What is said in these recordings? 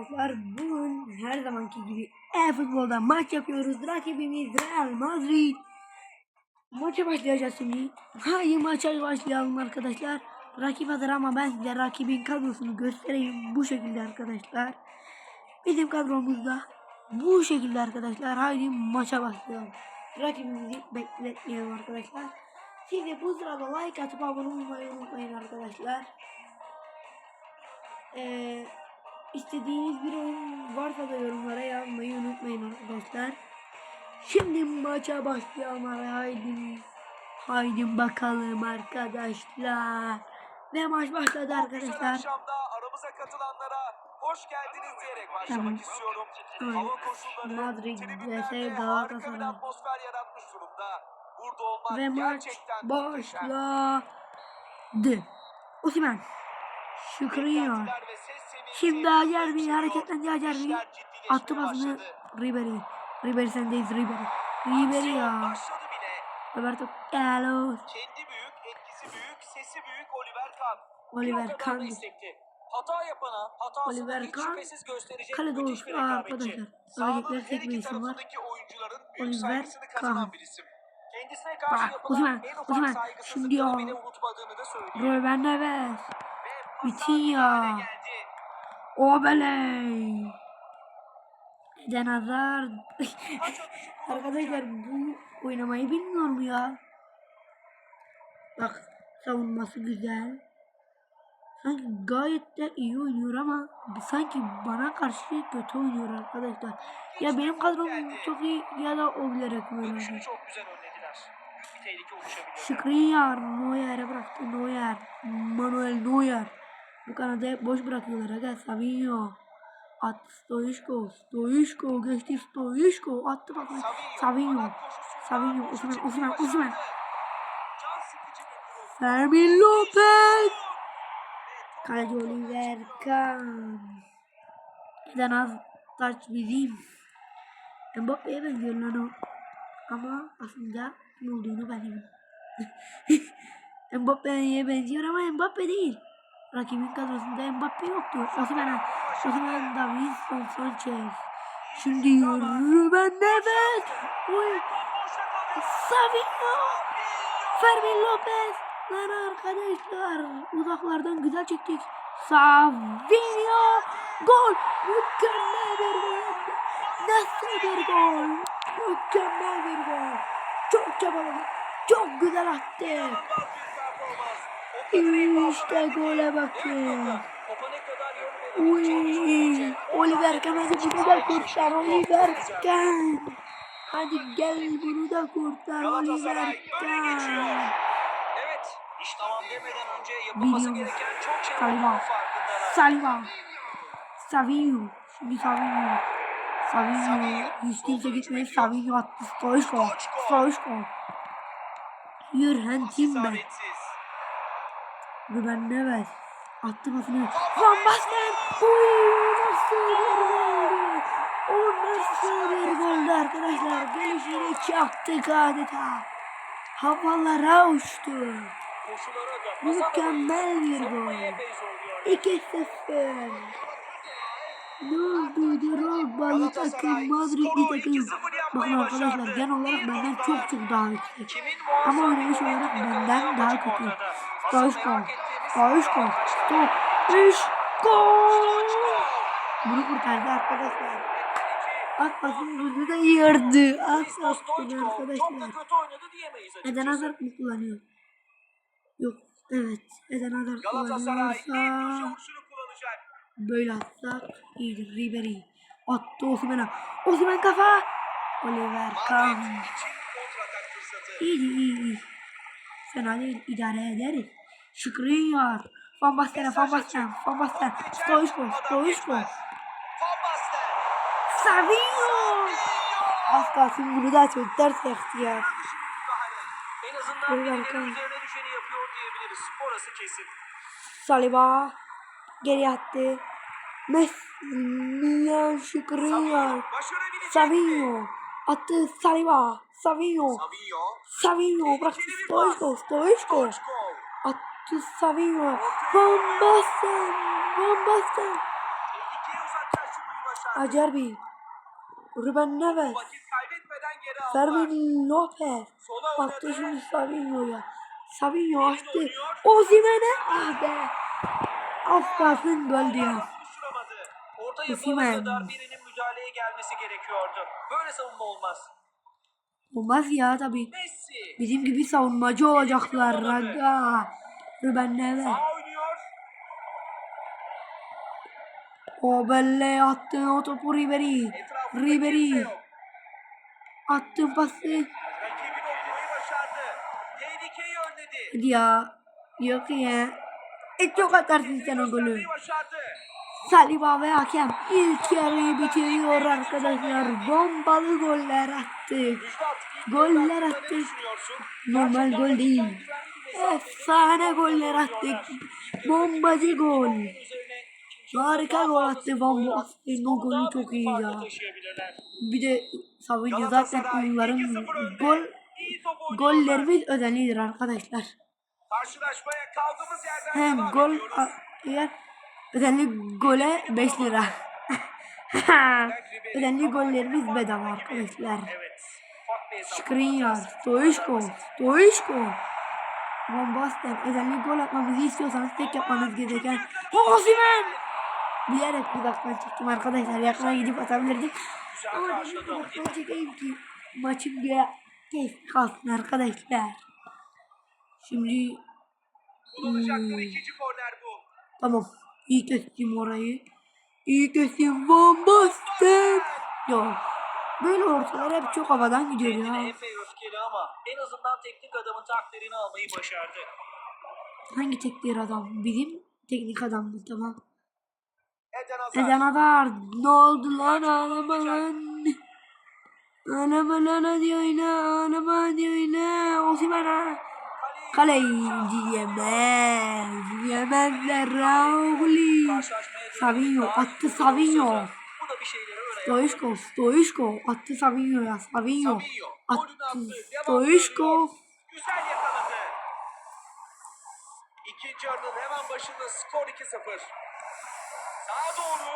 Arkadaşlar bugün her zamanki gibi e-futbolda maç yapıyoruz. Rakibimiz Real Madrid. Maça başlayacağız şimdi. Haydi maça başlayalım arkadaşlar. Rakip hazır ama ben size rakibin kadrosunu göstereyim. Bu şekilde arkadaşlar. Bizim kadromuzda bu şekilde arkadaşlar. Haydi maça başlayalım. Rakibimizi bekletmeyelim arkadaşlar. Siz de bu sırada like atıp abone olmayı unutmayın arkadaşlar. Ee, istediğiniz bir oyun varsa da yorumlara yazmayı unutmayın arkadaşlar. Şimdi maça başlayalım haydi. Haydi bakalım arkadaşlar. Ve maç başladı arkadaşlar. aramıza katılanlara hoş geldiniz diyerek başlamak Tamam. istiyorum. Evet. Hava koşulları Madrid vs Galatasaray. atmosfer yaratmış durumda. Burada olmak Ve maç başladı. Osimhen. Şükriyor. Şimdi Acerbi yükseliyor. hareketlendi. İşler ciddileşmeye Attı başladı. Ribery. Ribery sendeyiz Ribery. Ribery ya. Roberto Carlos. Kendi büyük, etkisi büyük, sesi büyük Oliver Kahn. Oliver Kahn. Hata yapana hatasını Oliver Kahn. şüphesiz gösterecek Kalede müthiş bir rekabetçi. hareketleri her iki tarafındaki oyuncuların büyük saygısını kazanan bir isim. Kendisine karşı Bak, yapılan en ufak saygısızlıkları ya. bile unutmadığını da söylüyor. Ruben Neves. Ve Vitinha. pasar geldi. Obeley. Eden bu. Arkadaşlar bu oynamayı bilmiyor mu ya? Bak savunması güzel. Sanki gayet de iyi oynuyor ama sanki bana karşı kötü oynuyor arkadaşlar. Ya benim kadrom çok iyi ya da o bilerek böyle çok güzel önlediler. Tehlike oluşabiliyor. Skriniar Neuer'e bıraktı Neuer. Manuel Neuer. Bu kanadı hep boş bırakıyorlar. Aga Savinho. At Stoichko. Stoichko geçti Stoichko. Attı bak. Savinho. Savinho. Osman Osman Osman. Fermin Lopez. Kaleci Oliver Kahn. Eden az taç bizim. Mbappe'ye benziyor lan o. Ama aslında ne olduğunu ben bilmiyorum. Mbappe'ye benziyor ama Mbappe değil. Rakibin kadrosunda Mbappe yoktu. Osimhen, Osimhen, Davinson Sanchez. Şimdi Ruben Neves. Oy. Savinho. Fermin Lopez. Lan arkadaşlar uzaklardan güzel çektik. Savinho. Gol. Mükemmel bir gol. Nasıl bir gol. Mükemmel bir gol. Çok çabaladı. Çok güzel attı. İşte gole bakın. Uy. Oliver Kahn hadi bunu da kurtar. Oliver Kahn. Hadi gel bunu da kurtar Oliver. Kahn. Evet, iş tamam demeden önce yapılması gereken çok şey farkındalar. Saliba. Savinho. Şimdi. Savinho. Hiç kimse gitmedi. Savinho attı. Stoichko. Stoichko. Jürgen Timber. Ruben Neves. Attı pasını. Van Basten. Nasıl bir goldü. O nasıl bir goldü arkadaşlar. Gelişini çaktık adeta. Havalara uçtu. Mükemmel bir gol. epey zorluyor. 2-0. Ne oldu? Drogba'lı takım, Madrid'li takım. Bakın arkadaşlar genel olarak benden çok çok daha. Kimin Ama oynayış olarak benden daha maçın kötü. ortada. Asıl Stoichko. merak ettiğimiz Stoichko. arkadaşlar. Stoichko. Bunu kurtardı arkadaşlar. Pasını bunu da yırdı. Da arkadaşlar. kötü oynadı diyemeyiz Eden açıkçası. Hazard mı kullanıyor? Yok. Evet. Eden Hazard Galatasaray ilk kullanıyorsa böyle atsak iyidir. Ribery. Attı Osimhen'e. Osimhen kafa. Oliver Kahn. İyi iyi iyi. Fena değil. idare ederiz. Şükrüyor. Van Basten'e Van Basten. Van Basten. Stoichko. Stoichko. Savinho. Az kalsın bunu da ters yaktı ya. En azından Oliver birileri Kahn. üzerine düşeni yapıyor diyebiliriz. Orası kesin. Saliba. Geri attı. Messi. Mi? Savinho. Attı Saliba. Savinho. Savinho. Savinho. Bıraktı Stoichko. Stoichko. Stoichko. Attı Savinho. Van Basten. Van Basten. Acerbi. Ruben Neves. Fermin Lopez. Oynadı. şimdi Savinho'ya. Savinho açtı. Osimhen'e. Ah be. Az kalsın gol diyor. Osimhen. yapana kadar birinin müdahaleye gelmesi gerekiyordu. Böyle savunma olmaz. Olmaz ya tabii. Bizim gibi savunmacı olacaklar. Raga. Ruben oynuyor. O belle attı o topu Ribery. Ribery. kimse yok. Attı pası. Hadi ya. Yok ya. E çok atarsın sen o golü. Saliba ve hakem ilk yarıyı bitiriyor arkadaşlar. Bombalı goller attık. Goller attık. Normal gol değil. Efsane goller attık. Bombacı gol. Harika gol attı Van Basten'in o golü çok iyi ya. Bir de Savinho zaten onların gol gollerimiz ödelidir arkadaşlar. Karşılaşmaya kaldığımız yerden Hem gol eğer ödenli gole 5 lira. ödenli gollerimiz bedava arkadaşlar. Skriniar, Stoichko, Stoichko. Van Basten ödenli gol atmamızı istiyorsanız tek yapmanız gereken Osimhen! Bilerek uzaktan çektim arkadaşlar. Yakına gidip atabilirdik. Güzel Ama dedim uzaktan çekeyim ki maçın bir keyif kalsın arkadaşlar. Şimdi Hmm. ikinci korner bu. Tamam. İyi kestim orayı. İyi kestim. Van Basten. Yok. Böyle ortalar hep çok havadan gidiyor ya. Epey öfkeli ama en azından teknik adamın takdirini almayı başardı. Hangi teknik adam? Bizim teknik adam mı? Tamam. Eden Hazard. Eden Hazard. Ne oldu lan? Ağlama lan. Ağlama lan hadi oyna. Ağlama hadi oyna. Osimhen ha. Kaleci yemez. Yemezler Rauli. Savinho. Attı Savinho. Bu da bir şeyleri öğreniyor. Stoichko. Stoichko. Attı Savinho'ya. Savinho. Attı Golünü attı. Devam Stoichko. ediyor. Güzel yakaladı. İkinci yarının hemen başında skor 2-0. Sağa doğru.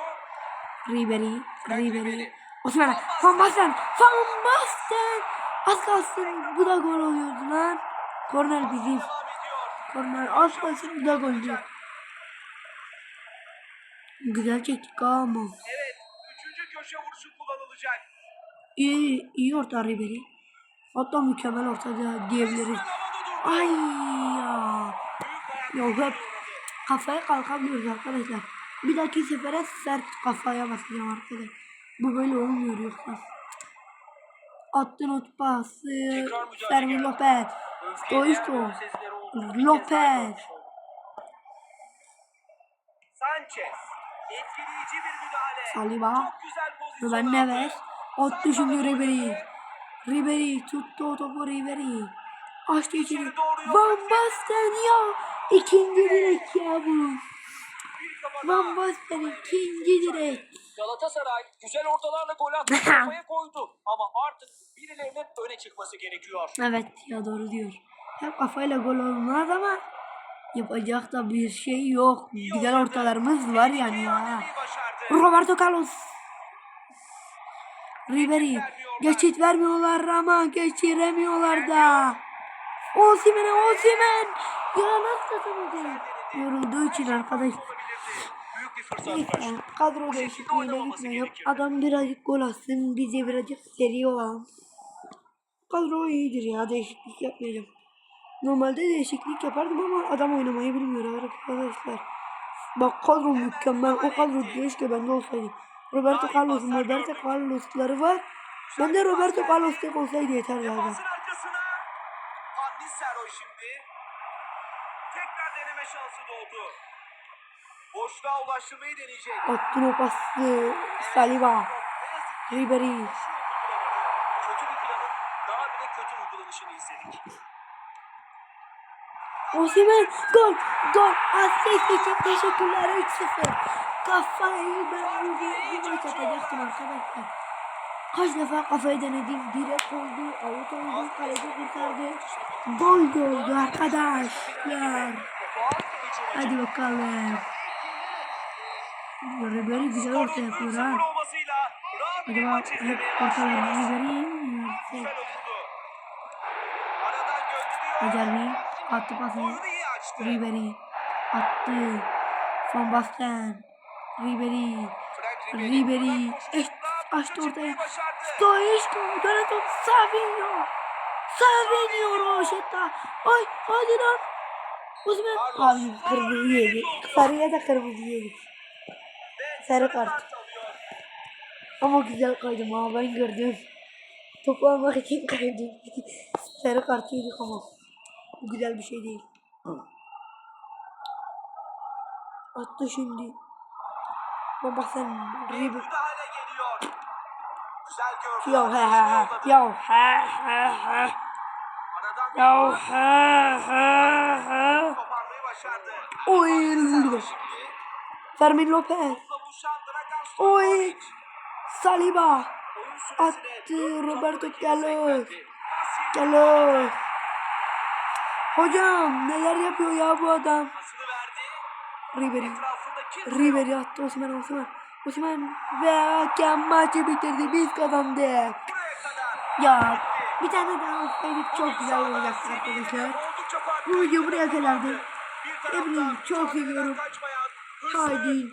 Ribery. Ribery. Osimhen. Van Basten. Van Basten. Az kalsın. Bu da gol oluyordu lan. Korner bizim. Korner az kalsın bu da gol diyor. Güzel çektik ama. Evet. Köşe vuruşu kullanılacak. İyi, iyi orta Ribery. Hatta mükemmel orta da diyebiliriz. Ay ya. Yok hep kafaya kalkamıyoruz arkadaşlar. Bir dahaki sefere sert kafaya basacağım arkadaşlar. Bu böyle olmuyor yoksa. Attın ot pası. Geldi. Lopez. Öfkeyle Stoichko. ön sesleri olduğu bir kez Lopez. Sanchez. Etkileyici bir müdahale. Saliba. Çok güzel pozisyon Ruben. Neves. Attı şimdi Ribery. Ribery tuttu o topu Ribery. Açtı içeri. Van Basten ya. İkinci direk ya bu. Van. Basten ikinci direk. Galatasaray güzel ortalarla gol attı kafaya koydu. Ama artık birilerinin öne çıkması gerekiyor. Evet ya doğru diyor. Hep kafayla gol olmaz ama yapacak da bir şey yok. Güzel ortalarımız var yani ya. Roberto Carlos. Ribery. Geçit vermiyorlar ama geçiremiyorlar da. Osimhen'e Osimhen. Ya nasıl atamadı? Yorulduğu için arkadaş. Büyük bir fırsat Neyse kaçtı. kadro değişikliğine gitmiyor. Adam birazcık gol atsın. Bize birazcık seri olalım. Kadro iyidir ya. Değişiklik yapmayacağım. Normalde değişiklik yapardım ama adam oynamayı bilmiyor arkadaşlar. Bak kadro mükemmel. O kadro keşke bende olsaydı. Roberto Carlos'un Roberto Carlos'ları var. Ben de Roberto Carlos tek olsaydı yeter doğdu. Boşluğa ulaştırmayı deneyecek. Attın o pası. Saliba. Ribery. Kötü bir planın daha bile kötü uygulanışını izledik. Osimhen gol gol. Asist için teşekkürler 3-0 kafayı ben bu bir maç atacaktım arkadaşlar. Kaç defa kafayı denedim. Direkt oldu out oldu kaleci kurtardı. Gol de oldu arkadaşlar. Hadi bakalım. Ribery güzel orta yapıyor 3-0 ha. Acaba hep ortalarını. Ribery'e mi Güzel attı pasını. Ribery attı. Van Basten. Ribery. Ribery. Eş, açtı ortaya. Stoichko. Dönen top. Savinho. Savinho Roşetta. Ay hadi lan. Uzman. Abi kırmızı yedi. Sarıya da kırmızı yedi. Ve Sarı kart. Ama güzel kaydım ha ben gördüm. Topu almak için kaydım. Sarı kart yedik ama. Bu güzel bir şey değil. Attı şimdi. Baba sen gördü. Yo he he he. Yo he he he. Aradan Yo he he he. Oy. Şimdi Fermin Lopez. Oy. Saliba. Attı Roberto Carlos. Carlos. Hocam neler yapıyor ya bu adam? Ribery. Ribery attı Osman Osman. Osman ve hakem maçı bitirdi. Biz kazandık. Ya bir tane daha olsaydık çok güzel olacaktı arkadaşlar. Bu video buraya kadardı. Hepinizi çok seviyorum. Haydi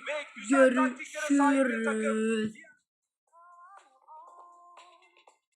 görüşürüz.